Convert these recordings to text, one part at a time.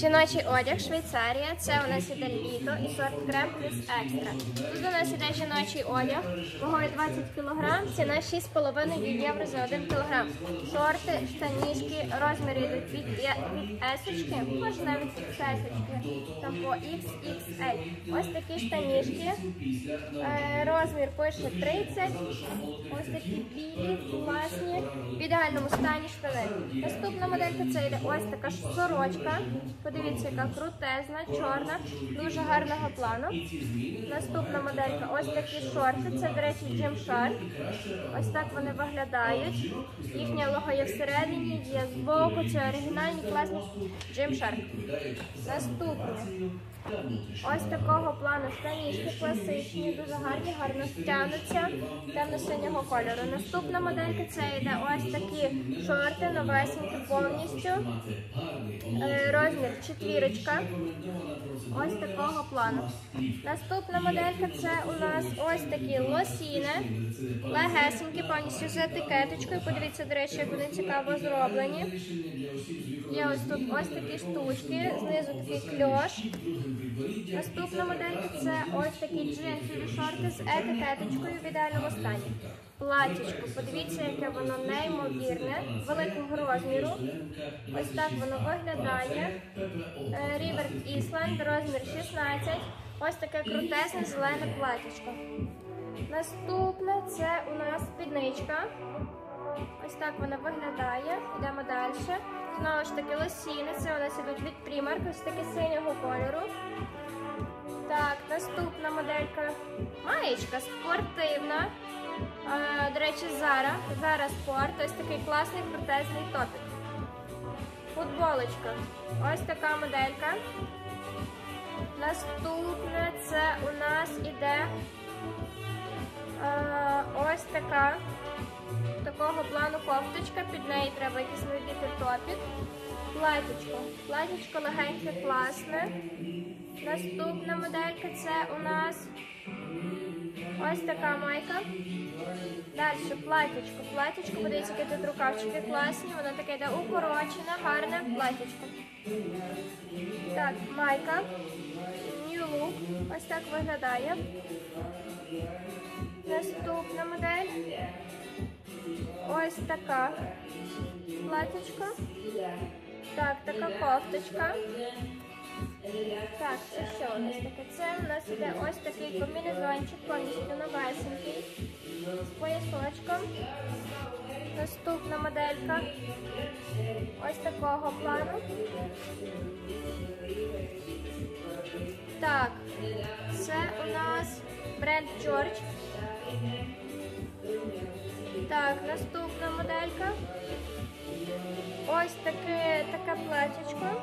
Жіночий одяг Швейцарія. Це у нас іде літо і сорт крем плюс екстра. Тут у нас іде жіночий одяг, вагою 20 кг, ціна 6,5 євро за 1 кг. Шорти, штанішки, розміри йдуть від, есочки, може навіть від сесочки, там по XXL. Ось такі штанішки. Е, Розмір пише 30. Ось такі білі, класні, в ідеальному стані штани. Наступна моделька це йде ось така сорочка. Подивіться, яка крутезна, чорна, дуже гарного плану. Наступна моделька ось такі шорти. Це, до речі, Gymshark. Ось так вони виглядають. Їхнє лого є всередині, є збоку. Це оригінальні класні Gymshark. Наступне. Ось такого плану штанішки класичні, дуже гарні, гарно стягнуться, темно-синього кольору. Наступна моделька це йде ось такі шорти, новесенькі повністю. Е, Розмір четвірочка. Ось такого плану. Наступна моделька це у нас ось такі лосіни, легесенькі, повністю з етикеточкою. Подивіться, до речі, як вони цікаво зроблені. Є ось тут ось такі штучки, знизу такий кльош. Наступна моделька це ось такі джинсові шорти з етикеточкою в ідеальному стані. Платічко, подивіться, яке воно неймовірне, великого розміру. Ось так воно виглядає. Е, River Island, розмір 16. Ось таке крутесне зелене платічко. Наступне це у нас спідничка. Ось так вона виглядає. Йдемо далі. Знову ж таки, лосіни. Це у нас ідуть від Primark, ось таке синього кольору. Так, наступна моделька. Маєчка спортивна. А, до речі, Зара. Зара спорт. Ось такий класний крутезний топік. Футболочка. Ось така моделька. Наступне це у нас іде е, ось така. Такого плану кофточка, під неї треба якийсь надіти топік. Платічко. Платічко легеньке, класне. Наступна моделька це у нас ось така майка. Далі платічко. Платічко, подивіться, які тут рукавчики класні. Воно таке йде укорочене, гарне платічко. Так, майка. New Look. Ось так виглядає. Наступна модель. Ось така платічко. Так, така кофточка. Так, це що у нас таке? Це у нас іде ось такий комбінезончик, повністю новесенький, з поясочком. Наступна моделька. Ось такого плану. Так, це у нас бренд George. Так, наступна моделька. Ось таке, таке платічко.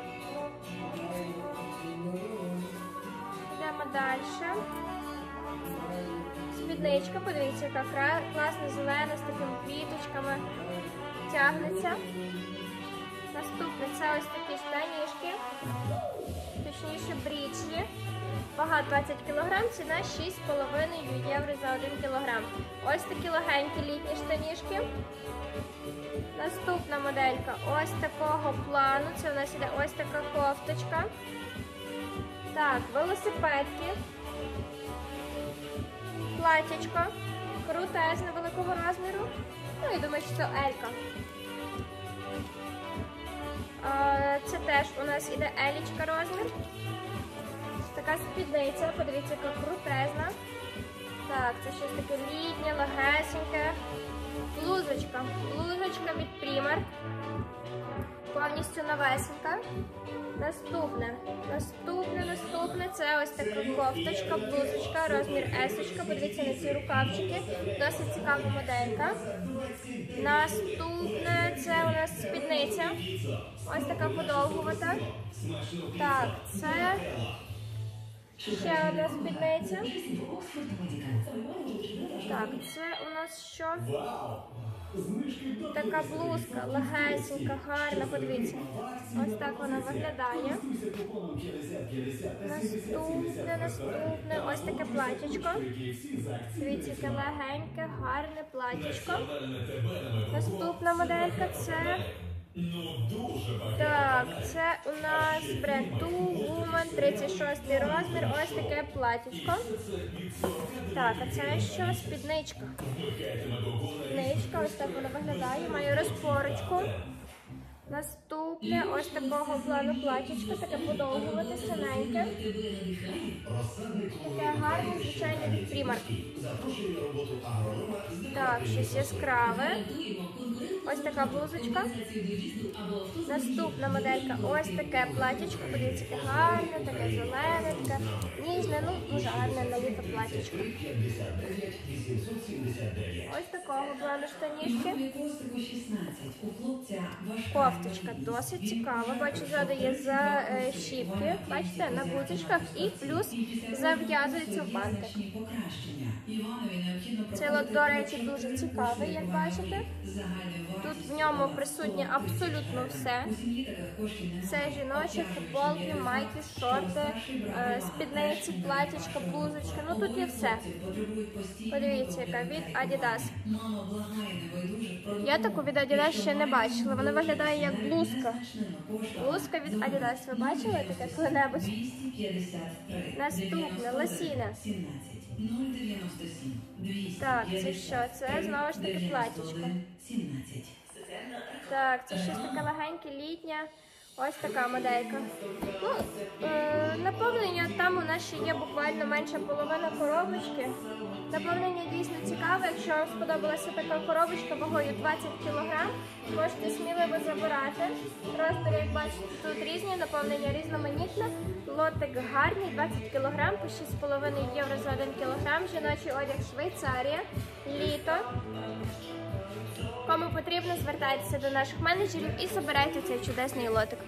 Йдемо далі. Спідничка, подивіться, яка класна зелена з такими квіточками тягнеться. Наступне це ось такі штанішки, Вага 20 кг, ціна 6,5 євро за 1 кг. Ось такі легенькі літні штанішки. Наступна моделька ось такого плану. Це у нас іде ось така кофточка. Так, велосипедки. Платячко. Крутезне великого розміру. Ну і думаю, що це Елька. Це теж у нас іде Елічка розмір. Така спідниця, подивіться, яка крутезна. Так, це щось таке літнє, легесеньке. Блузочка. Блузочка від Primark. Повністю новесенька. Наступне. Наступне, наступне. Це ось така кофточка, блузочка, розмір есочка. Подивіться на ці рукавчики. Досить цікава моделька. Наступне це у нас спідниця. Ось така подовгувата. Так, це ще одна спідниця. Так, це у нас що? Така блузка, легесенька, гарна, подивіться. Ось так вона виглядає. Наступне, наступне, ось таке платячко. Дивіться, яке легеньке, гарне платячко. Наступна моделька це Так, це у нас бренд Two Woman, 36 розмір, ось таке платічко. Так, а це що? Спідничка. Спідничка, ось так вона виглядає, має розпорочку. Наступне ось такого плану платічко, таке подовгувати, синеньке. Таке гарне, звичайне від Primark. Так, щось яскраве. Ось така блузочка. Наступна моделька ось таке платічко. Подивіться, яке гарне, таке зелене, таке ніжне, ну дуже гарне на літо платічко. Ось такого плану штанішки. Костику 16. У хлопця важка. Кофточка досить цікава. Бачу, ззаду є защіпки, бачите, на гудзичках і плюс зав'язується в бантик. Цей лот, до речі, дуже цікавий, як бачите. Тут в ньому присутнє абсолютно все. Це жіночі футболки, майки, шорти, е, спідниці, платічка, блузочка. Ну тут є все. Подивіться, яка від Adidas. Я таку від Adidas ще не бачила. Вона виглядає як блузка. Блузка від Adidas. Ви бачили таке коли-небудь? 253. Наступне лосіна. 17. 097. 200. Так, це що? Це знову ж таки платічко. 17. Так, це щось таке легеньке, літнє. Ось така моделька. Ну, е, наповнення там у нас ще є буквально менше половина коробочки. Наповнення дійсно цікаве. Якщо вам сподобалася така коробочка вагою 20 кг, можете сміливо забирати. Розміри, як бачите, тут різні, наповнення різноманітне. Лотик гарний, 20 кг, по 6,5 євро за 1 кг. Жіночий одяг Швейцарія, літо. Кому потрібно, звертайтеся до наших менеджерів і забирайте цей чудесний лотик.